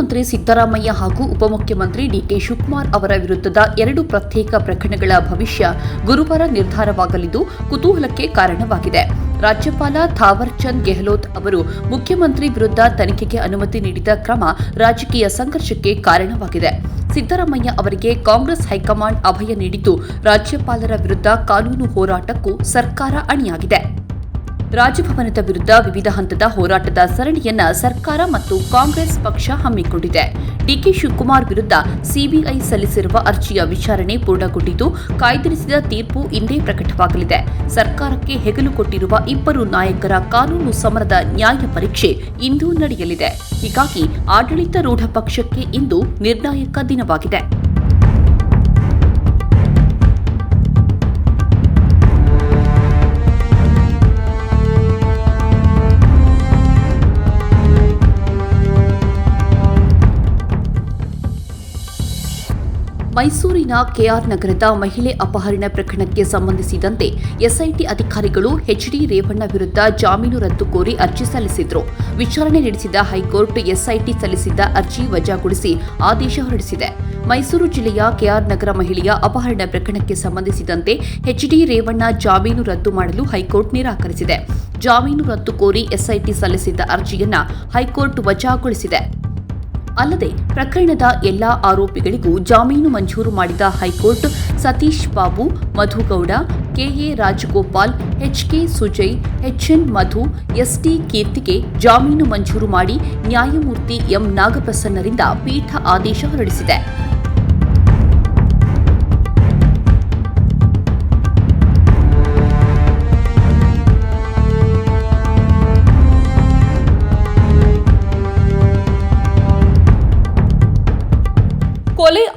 ಮುಖ್ಯಮಂತ್ರಿ ಸಿದ್ದರಾಮಯ್ಯ ಹಾಗೂ ಉಪಮುಖ್ಯಮಂತ್ರಿ ಡಿಕೆ ಶಿವಕುಮಾರ್ ಅವರ ವಿರುದ್ಧದ ಎರಡು ಪ್ರತ್ಯೇಕ ಪ್ರಕರಣಗಳ ಭವಿಷ್ಯ ಗುರುವಾರ ನಿರ್ಧಾರವಾಗಲಿದ್ದು ಕುತೂಹಲಕ್ಕೆ ಕಾರಣವಾಗಿದೆ. ರಾಜ್ಯಪಾಲ ಥಾವರ್ಚಂದ್ ಗೆಹ್ಲೋತ್ ಅವರು ಮುಖ್ಯಮಂತ್ರಿ ವಿರುದ್ಧ ತನಿಖೆಗೆ ಅನುಮತಿ ನೀಡಿದ ಕ್ರಮ ರಾಜಕೀಯ ಸಂಘರ್ಷಕ್ಕೆ ಕಾರಣವಾಗಿದೆ. ಸಿದ್ದರಾಮಯ್ಯ ಅವರಿಗೆ ಕಾಂಗ್ರೆಸ್ ಹೈಕಮಾಂಡ್ ಅಭಯ ನೀಡಿದ್ದು ರಾಜ್ಯಪಾಲರ ವಿರುದ್ಧ ಕಾನೂನು ಹೋರಾಟಕ್ಕೂ ಸರ್ಕಾರ ಅಣಿಯಾಗಿದೆ. ರಾಜಭವನದ ವಿರುದ್ಧ ವಿವಿಧ ಹಂತದ ಹೋರಾಟದ ಸರಣಿಯನ್ನ ಸರ್ಕಾರ ಮತ್ತು ಕಾಂಗ್ರೆಸ್ ಪಕ್ಷ ಹಮ್ಮಿಕೊಂಡಿದೆ. ಡಿಕೆ ಶಿವಕುಮಾರ್ ವಿರುದ್ಧ ಸಿಬಿಐ ಸಲ್ಲಿಸಿರುವ ಅರ್ಜಿಯ ವಿಚಾರಣೆ ಪೂರ್ಣಗೊಂಡಿದ್ದು, ಕಾಯ್ದಿರಿಸಿದ ತೀರ್ಪು ಇಂದೇ ಪ್ರಕಟವಾಗಲಿದೆ. ಸರ್ಕಾರಕ್ಕೆ ಹೆಗಲು ಕೊಟ್ಟಿರುವ ಇಬ್ಬರು ನಾಯಕರ ಕಾನೂನು ಸಮರದ ನ್ಯಾಯ ಪರೀಕ್ಷೆ ಇಂದು ನಡೆಯಲಿದೆ. ಹೀಗಾಗಿ ಆಡಳಿತಾರೂಢ ಪಕ್ಷಕ್ಕೆ ಇಂದು ನಿರ್ಣಾಯಕ ದಿನವಾಗಿದೆ. ಮೈಸೂರಿನ ಕೆಆರ್ ನಗರದ ಮಹಿಳೆ ಅಪಹರಣ ಪ್ರಕರಣಕ್ಕೆ ಸಂಬಂಧಿಸಿದಂತೆ ಎಸ್ಐಟಿ ಅಧಿಕಾರಿಗಳು ಎಚ್ಡಿ ರೇವಣ್ಣ ವಿರುದ್ಧ ಜಾಮೀನು ರದ್ದು ಕೋರಿ ಅರ್ಜಿ ಸಲ್ಲಿಸಿದ್ರು. ವಿಚಾರಣೆ ನಡೆಸಿದ ಹೈಕೋರ್ಟ್ ಎಸ್ಐಟಿ ಸಲ್ಲಿಸಿದ್ದ ಅರ್ಜಿ ವಜಾಗೊಳಿಸಿ ಆದೇಶ ಹೊರಡಿಸಿದೆ. ಮೈಸೂರು ಜಿಲ್ಲೆಯ ಕೆಆರ್ ನಗರ ಮಹಿಳೆಯ ಅಪಹರಣ ಪ್ರಕರಣಕ್ಕೆ ಸಂಬಂಧಿಸಿದಂತೆ ಎಚ್ಡಿ ರೇವಣ್ಣ ಜಾಮೀನು ರದ್ದು ಮಾಡಲು ಹೈಕೋರ್ಟ್ ನಿರಾಕರಿಸಿದೆ. ಜಾಮೀನು ರದ್ದು ಕೋರಿ ಎಸ್ಐಟಿ ಸಲ್ಲಿಸಿದ್ದ ಅರ್ಜಿಯನ್ನ ಹೈಕೋರ್ಟ್ ವಜಾಗೊಳಿಸಿದೆ. ಅಲ್ಲದೆ ಪ್ರಕರಣದ ಎಲ್ಲಾ ಆರೋಪಿಗಳಿಗೂ ಜಾಮೀನು ಮಂಜೂರು ಮಾಡಿದ high court Satish Babu, Madhugowda, K A Rajagopal, H K Sujay, H N Madhu, S T ಕೀರ್ತಿಗೆ ಜಾಮೀನು ಮಂಜೂರು ಮಾಡಿ ನ್ಯಾಯಮೂರ್ತಿ ಎಂ ನಾಗಪ್ರಸನ್ನರಿಂದ ಪೀಠ ಆದೇಶ ಹೊರಡಿಸಿದೆ.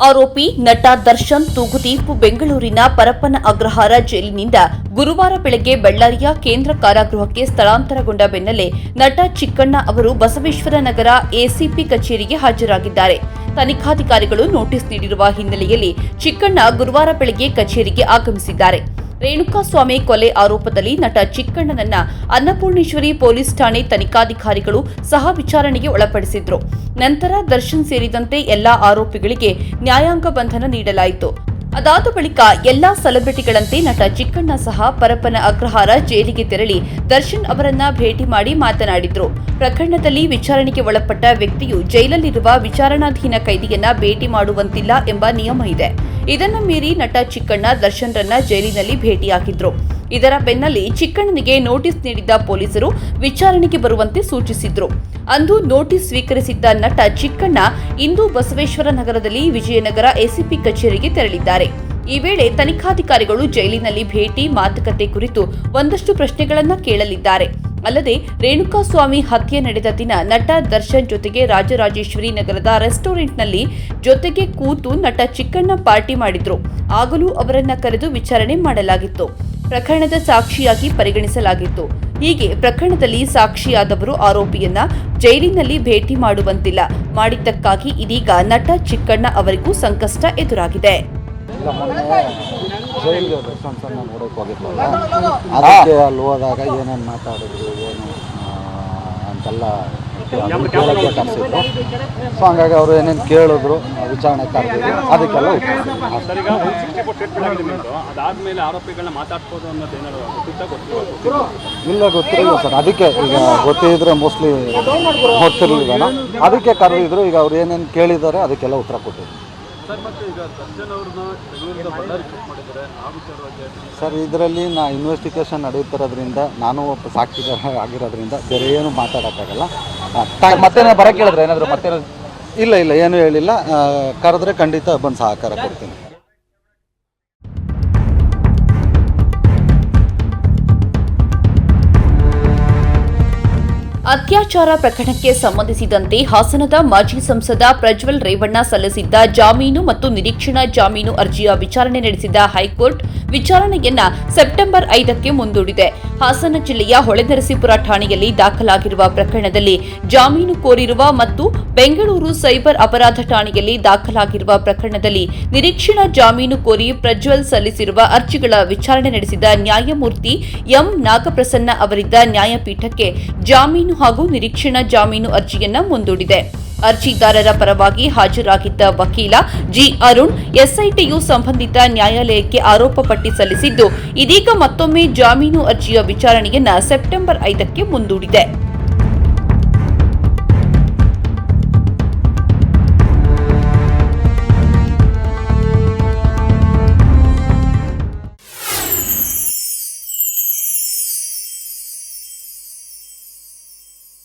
ಆರೋಪಿ ನಟ ದರ್ಶನ್ ತೂಗುದೀಪ್ ಬೆಂಗಳೂರಿನ ಪರಪ್ಪನ ಅಗ್ರಹಾರ ಜೈಲಿನಿಂದ ಗುರುವಾರ ಬೆಳಗ್ಗೆ ಬಳ್ಳಾರಿಯ ಕೇಂದ್ರ ಕಾರಾಗೃಹಕ್ಕೆ ಸ್ಥಳಾಂತರಗೊಂಡ ಬೆನ್ನಲ್ಲೇ ನಟ ಚಿಕ್ಕಣ್ಣ ಅವರು ಬಸವೇಶ್ವರ ನಗರ ಎಸಿಪಿ ಕಚೇರಿಗೆ ಹಾಜರಾಗಿದ್ದಾರೆ. ತನಿಖಾಧಿಕಾರಿಗಳು ನೋಟಿಸ್ ನೀಡಿರುವ ಹಿನ್ನೆಲೆಯಲ್ಲಿ ಚಿಕ್ಕಣ್ಣ ಗುರುವಾರ ಬೆಳಗ್ಗೆ ಕಚೇರಿಗೆ ಆಗಮಿಸಿದ್ದಾರೆ. ರೇಣುಕಾಸ್ವಾಮಿ ಕೊಲೆ ಆರೋಪದಲ್ಲಿ ನಟ ಚಿಕ್ಕಣ್ಣನನ್ನ ಅನ್ನಪೂರ್ಣೇಶ್ವರಿ ಪೊಲೀಸ್ ಠಾಣೆ ತನಿಖಾಧಿಕಾರಿಗಳು ಸಹ ವಿಚಾರಣೆಗೆ ಒಳಪಡಿಸಿದ್ರು. ನಂತರ ದರ್ಶನ್ ಸೇರಿದಂತೆ ಎಲ್ಲಾ ಆರೋಪಿಗಳಿಗೆ ನ್ಯಾಯಾಂಗ ಬಂಧನ ನೀಡಲಾಯಿತು. ಅದಾದ ಬಳಿಕ ಎಲ್ಲಾ ಸೆಲೆಬ್ರಿಟಿಗಳಂತೆ ನಟ ಚಿಕ್ಕಣ್ಣ ಸಹ ಪರಪ್ಪನ ಅಗ್ರಹಾರ ಜೈಲಿಗೆ ತೆರಳಿ ದರ್ಶನ್ ಅವರನ್ನ ಭೇಟಿ ಮಾಡಿ ಮಾತನಾಡಿದ್ರು. ಪ್ರಕರಣದಲ್ಲಿ ವಿಚಾರಣೆಗೆ ಒಳಪಟ್ಟ ವ್ಯಕ್ತಿಯು ಜೈಲಲ್ಲಿರುವ ವಿಚಾರಣಾಧೀನ ಕೈದಿಯನ್ನ ಭೇಟಿ ಮಾಡುವಂತಿಲ್ಲ ಎಂಬ ನಿಯಮ ಇದೆ. ಇದನ್ನು ಮೀರಿ ನಟ ಚಿಕ್ಕಣ್ಣ ದರ್ಶನ್ರನ್ನ ಜೈಲಿನಲ್ಲಿ ಭೇಟಿಯಾಗಿದ್ರು. ಇದರ ಬೆನ್ನಲ್ಲಿ ಚಿಕ್ಕಣ್ಣನಿಗೆ ನೋಟಿಸ್ ನೀಡಿದ್ದ ಪೊಲೀಸರು ವಿಚಾರಣೆಗೆ ಬರುವಂತೆ ಸೂಚಿಸಿದ್ರು. ಅಂದು ನೋಟಿಸ್ ಸ್ವೀಕರಿಸಿದ್ದ ನಟ ಚಿಕ್ಕಣ್ಣ ಇಂದು ಬಸವೇಶ್ವರ ನಗರದಲ್ಲಿ ವಿಜಯನಗರ ಎಸಿಪಿ ಕಚೇರಿಗೆ ತೆರಳಿದ್ದಾರೆ. ಈ ವೇಳೆ ತನಿಖಾಧಿಕಾರಿಗಳು ಜೈಲಿನಲ್ಲಿ ಭೇಟಿ, ಮಾತುಕತೆ ಕುರಿತು ಒಂದಷ್ಟು ಪ್ರಶ್ನೆಗಳನ್ನು ಕೇಳಲಿದ್ದಾರೆ. ಅಲ್ಲದೆ ರೇಣುಕಾಸ್ವಾಮಿ ಹತ್ಯೆ ನಡೆದ ದಿನ ನಟ ದರ್ಶನ್ ಜೊತೆಗೆ ರಾಜರಾಜೇಶ್ವರಿ ನಗರದ ರೆಸ್ಟೋರೆಂಟ್ನಲ್ಲಿ ಜೊತೆಗೆ ಕೂತು ನಟ ಚಿಕ್ಕಣ್ಣ ಪಾರ್ಟಿ ಮಾಡಿದ್ರು. ಆಗಲೂ ಅವರನ್ನ ಕರೆದು ವಿಚಾರಣೆ ಮಾಡಲಾಗಿತ್ತು. ಪ್ರಕರಣದ ಸಾಕ್ಷಿಯಾಗಿ ಪರಿಗಣಿಸಲಾಗಿತ್ತು. ಹೀಗೆ ಪ್ರಕರಣದಲ್ಲಿ ಸಾಕ್ಷಿಯಾದವರು ಆರೋಪಿಯನ್ನ ಜೈಲಿನಲ್ಲಿ ಭೇಟಿ ಮಾಡುವಂತಿಲ್ಲ. ಮಾಡಿದ್ದಕ್ಕಾಗಿ ಇದೀಗ ನಟ ಚಿಕ್ಕಣ್ಣ ಅವರಿಗೂ ಸಂಕಷ್ಟ ಎದುರಾಗಿದೆ. ಹೋದಾಗ ಏನೇನು ಮಾತಾಡಿದ್ರು, ಏನು ಅಂತೆಲ್ಲ ಸೊ ಹಂಗಾಗಿ ಅವರು ಏನೇನು ಕೇಳಿದ್ರು, ವಿಚಾರಣೆ ಕರೆದಿದ್ರು ಅದಕ್ಕೆಲ್ಲ ಇಲ್ಲ, ಗೊತ್ತಿರಲಿಲ್ಲ ಸರ್. ಅದಕ್ಕೆ ಈಗ ಗೊತ್ತಿದ್ರೆ ಮೋಸ್ಟ್ಲಿ ಗೊತ್ತಿರಲಿಲ್ಲ ಅದಕ್ಕೆ ಕರೆದಿದ್ರು, ಈಗ ಅವ್ರು ಏನೇನು ಕೇಳಿದ್ದಾರೆ, ಅದಕ್ಕೆಲ್ಲ ಉತ್ತರ ಕೊಟ್ಟಿದ್ರು. ಸರ್, ಇದರಲ್ಲಿ ನಾ ಇನ್ವೆಸ್ಟಿಗೇಷನ್ ನಡೆಯುತ್ತಿರೋದ್ರಿಂದ ನಾನು ಒಬ್ಬ ಸಾಕ್ಷಿದಾರ ಆಗಿರೋದ್ರಿಂದ, ಬೇರೆ ಏನು ಮಾತಾಡೋಕ್ಕಾಗಲ್ಲ. ಆ, ಬರ ಕೇಳಿದ್ರೆ ಬರಕ್ಕೆ ಹೇಳಿದ್ರೆ ಏನಾದರೂ? ಮತ್ತೇನೋ ಇಲ್ಲ ಇಲ್ಲ ಏನು ಹೇಳಿಲ್ಲ. ಕರೆದ್ರೆ ಖಂಡಿತ ಬಂದು ಸಹಕಾರ ಕೊಡ್ತೀನಿ. ಅತ್ಯಾಚಾರ ಪ್ರಕರಣಕ್ಕೆ ಸಂಬಂಧಿಸಿದಂತೆ ಹಾಸನದ ಮಾಜಿ ಸಂಸದ ಪ್ರಜ್ವಲ್ ರೇವಣ್ಣ ಸಲ್ಲಿಸಿದ್ದ ಜಾಮೀನು ಮತ್ತು ನಿರೀಕ್ಷಣಾ ಜಾಮೀನು ಅರ್ಜಿಯ ವಿಚಾರಣೆ ನಡೆಸಿದ ಹೈಕೋರ್ಟ್ ವಿಚಾರಣೆಯನ್ನ ಸೆಪ್ಟೆಂಬರ್ ಐದಕ್ಕೆ ಮುಂದೂಡಿದೆ. ಹಾಸನ ಜಿಲ್ಲೆಯ ಹೊಳೆನರಸೀಪುರ ಠಾಣೆಯಲ್ಲಿ ದಾಖಲಾಗಿರುವ ಪ್ರಕರಣದಲ್ಲಿ ಜಾಮೀನು ಕೋರಿರುವ ಮತ್ತು ಬೆಂಗಳೂರು ಸೈಬರ್ ಅಪರಾಧ ಠಾಣೆಯಲ್ಲಿ ದಾಖಲಾಗಿರುವ ಪ್ರಕರಣದಲ್ಲಿ ನಿರೀಕ್ಷಣಾ ಜಾಮೀನು ಕೋರಿ ಪ್ರಜ್ವಲ್ ಸಲ್ಲಿಸಿರುವ ಅರ್ಜಿಗಳ ವಿಚಾರಣೆ ನಡೆಸಿದ ನ್ಯಾಯಮೂರ್ತಿ ಎಂ ನಾಗಪ್ರಸನ್ನ ಅವರಿದ್ದ ನ್ಯಾಯಪೀಠಕ್ಕೆ ಜಾಮೀನು ಹಾಗೂ ನಿರೀಕ್ಷಣಾ ಜಾಮೀನು ಅರ್ಜಿಯನ್ನ ಮುಂದೂಡಿದೆ. ಅರ್ಜಿದಾರರ ಪರವಾಗಿ ಹಾಜರಾಗಿದ್ದ ವಕೀಲ ಜಿ ಅರುಣ್, ಎಸ್ಐಟಿಯು ಸಂಬಂಧಿತ ನ್ಯಾಯಾಲಯಕ್ಕೆ ಆರೋಪ ಪಟ್ಟಿ ಸಲ್ಲಿಸಿದ್ದು, ಇದೀಗ ಮತ್ತೊಮ್ಮೆ ಜಾಮೀನು ಅರ್ಜಿಯ ವಿಚಾರಣೆಯನ್ನ ಸೆಪ್ಟೆಂಬರ್ ಐದಕ್ಕೆ ಮುಂದೂಡಿದೆ.